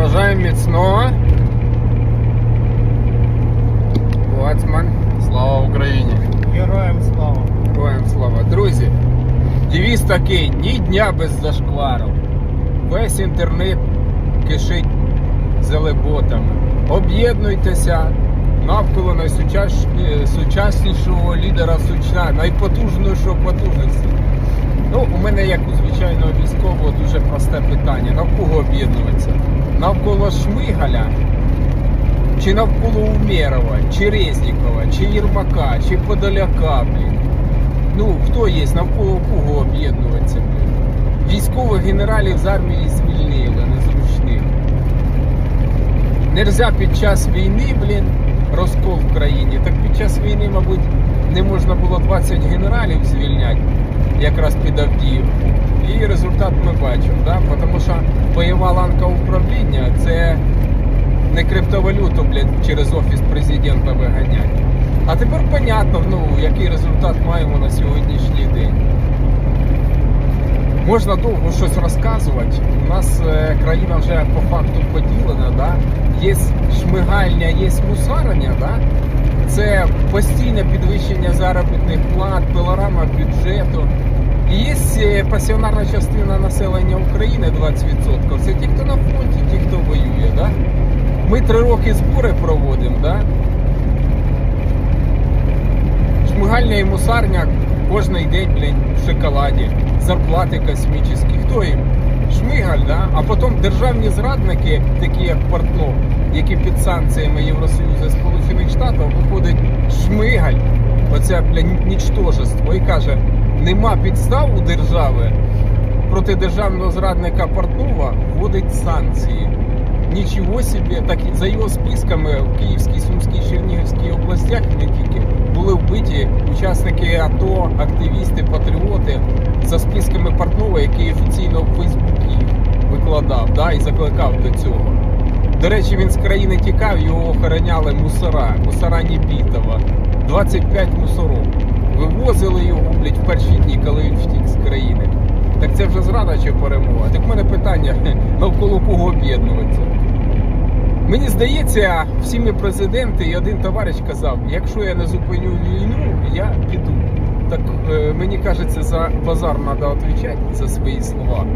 Бажаємо міцного. Лацман. Слава Україні! Героям слава! Героям слава. Друзі, девіз такий, ні дня без зашквару. Весь інтернет кишить зелеботами. Об'єднуйтеся навколо найсучаш- сучаснішого лідера сучна, найпотужнішого потужності. Ну, у мене, як у звичайного військового, дуже просте питання. Навкого об'єднуватися? Навколо Шмигаля, чи навколо Умєрова, чи Резнікова, чи Єрмака, чи Подоляка, блін. Ну, хто є, навколо кого об'єднуватися, блін? Військових генералів з армії звільнили, незручних. Нельзя під час війни, блін, розкол в країні. Так під час війни, мабуть, не можна було 20 генералів звільняти, якраз під Авдіївку. І результат ми бачимо, да? Бойова ланка управління це не криптовалюту, блядь, через офіс президента виганять. А тепер понятно, ну, який результат маємо на сьогоднішній день. Можна довго щось розказувати. У нас е, країна вже по факту поділена, да? є шмигальня, є мусарення, да? це постійне підвищення заробітних плат, пилорама бюджету. Є е, пасіонарна частина населення України 20%. Це ті, хто на фронті, ті, хто воює. Да? Ми три роки збори проводимо, да? Шмигальня і мусарня кожен день, блін, в шоколаді. Зарплати космічні. Хто їм? Шмигаль, да? а потім державні зрадники, такі як Портнов, які під санкціями Євросоюзу Сполучених Штатів виходить Шмигаль, оце блін, нічтожество, і каже, нема підстав у держави проти державного зрадника Портнова вводить санкції. Нічого собі, так і за його списками в Київській, Сумській, Чернігівській областях не тільки були вбиті учасники АТО, активісти, патріоти за списками Портнова, який офіційно в Фейсбуці викладав да, і закликав до цього. До речі, він з країни тікав, його охороняли мусора, мусора Нібітова. 25 мусоров. Вивозили його, блядь, в перші дні, коли він втік з країни. Так це вже зрада чи перемога? Так в мене питання, навколо кого об'єднуватися. Мені здається, всі ми президенти і один товариш казав, якщо я не зупиню війну, я піду. Так е, мені кажеться, за базар треба відповідати за свої слова.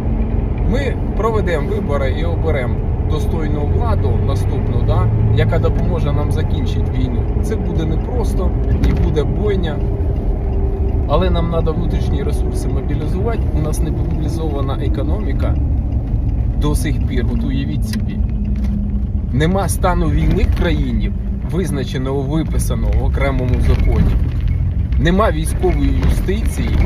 Ми проведемо вибори і оберемо достойну владу наступну, да, яка допоможе нам закінчити війну. Це буде непросто і буде бойня. Але нам треба внутрішні ресурси мобілізувати. У нас не мобілізована економіка до сих пір. От уявіть собі. Нема стану війни в країні, визначеного, виписаного в окремому законі. Нема військової юстиції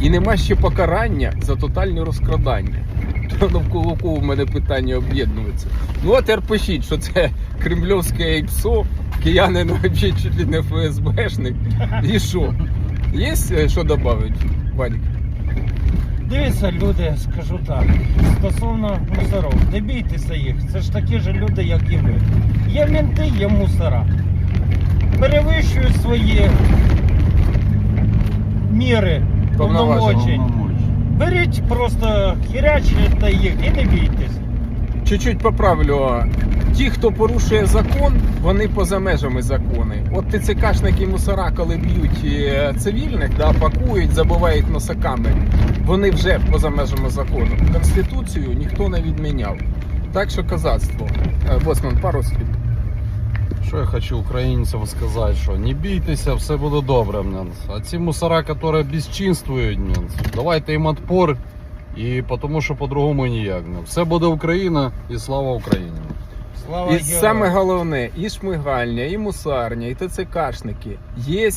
і нема ще покарання за тотальне розкрадання. Навколо кого в мене питання об'єднується. Ну а тепер пишіть, що це кремльовське ІПСО, киянин взагалі чуть ли не ФСБшник. І що? Є що додати, Вадик? Дивіться, люди, скажу так. Стосовно мусоров, не бійтеся їх. Це ж такі ж люди, як і ви. Є менти, є мусора. Перевищують свої міри Повноважень. Беріть просто хірячите їх і не бійтесь. Чуть-чуть поправлю. Ті, хто порушує закон, вони поза межами закону. От ТЦКшники мусора, коли б'ють е, цивільних, да, пакують, забивають носаками, вони вже поза межами закону. Конституцію ніхто не відміняв. Так що козацтво. Е, Боцман, пару слів. Що я хочу українцям сказати, що не бійтеся, все буде добре. А ці мусора, які безчинствують, давайте їм отпор, і тому що по-другому ніяк. Мненс. Все буде Україна і слава Україні. Слава І героям. саме головне, і шмигальня, і мусарня, і ТЦКшники. Є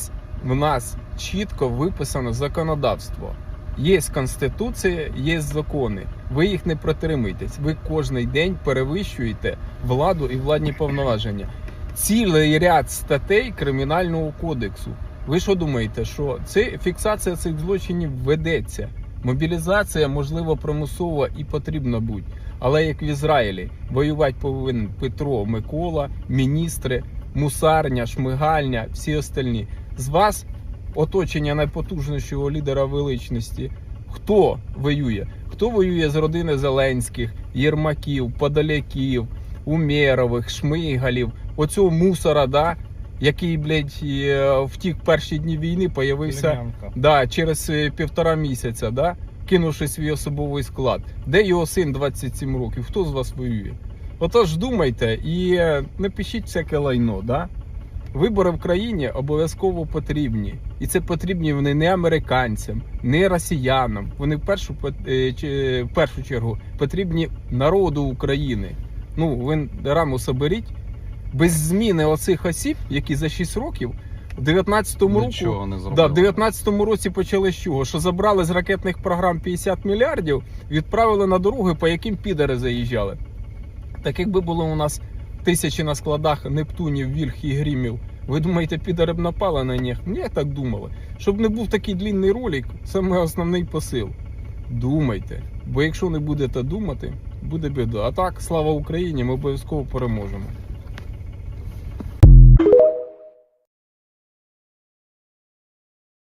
в нас чітко виписано законодавство. Є конституція, є закони. Ви їх не протримуєтесь. Ви кожен день перевищуєте владу і владні повноваження. Цілий ряд статей кримінального кодексу. Ви що думаєте, що це фіксація цих злочинів ведеться? Мобілізація, можливо, примусова і потрібна бути. Але як в Ізраїлі, воювати повинен Петро, Микола, міністри, мусарня, шмигальня, всі остальні. З вас оточення найпотужнішого лідера величності. Хто воює? Хто воює з родини Зеленських, Єрмаків, Подоляків, Умєрових, Шмигалів, оцього мусора, да, який, блядь, е, втік перші дні війни, появився да, через е, півтора місяця, да, кинувши свій особовий склад. Де його син 27 років? Хто з вас воює? Отож думайте і е, не пишіть всяке лайно, да? Вибори в країні обов'язково потрібні. І це потрібні вони не американцям, не росіянам. Вони в першу, в першу чергу потрібні народу України. Ну, ви раму соберіть. Без зміни оцих осіб, які за 6 років, в 19-му році. Не Да, в 19-му році почали з чого? Що забрали з ракетних програм 50 мільярдів, відправили на дороги, по яким підари заїжджали. Так якби було у нас тисячі на складах Нептунів, Вільх і Грімів, ви думаєте, підари б напали на них? Ні, так думали. Щоб не був такий длінний ролик, саме основний посил. Думайте. Бо якщо не будете думати, буде біда. А так, слава Україні, ми обов'язково переможемо.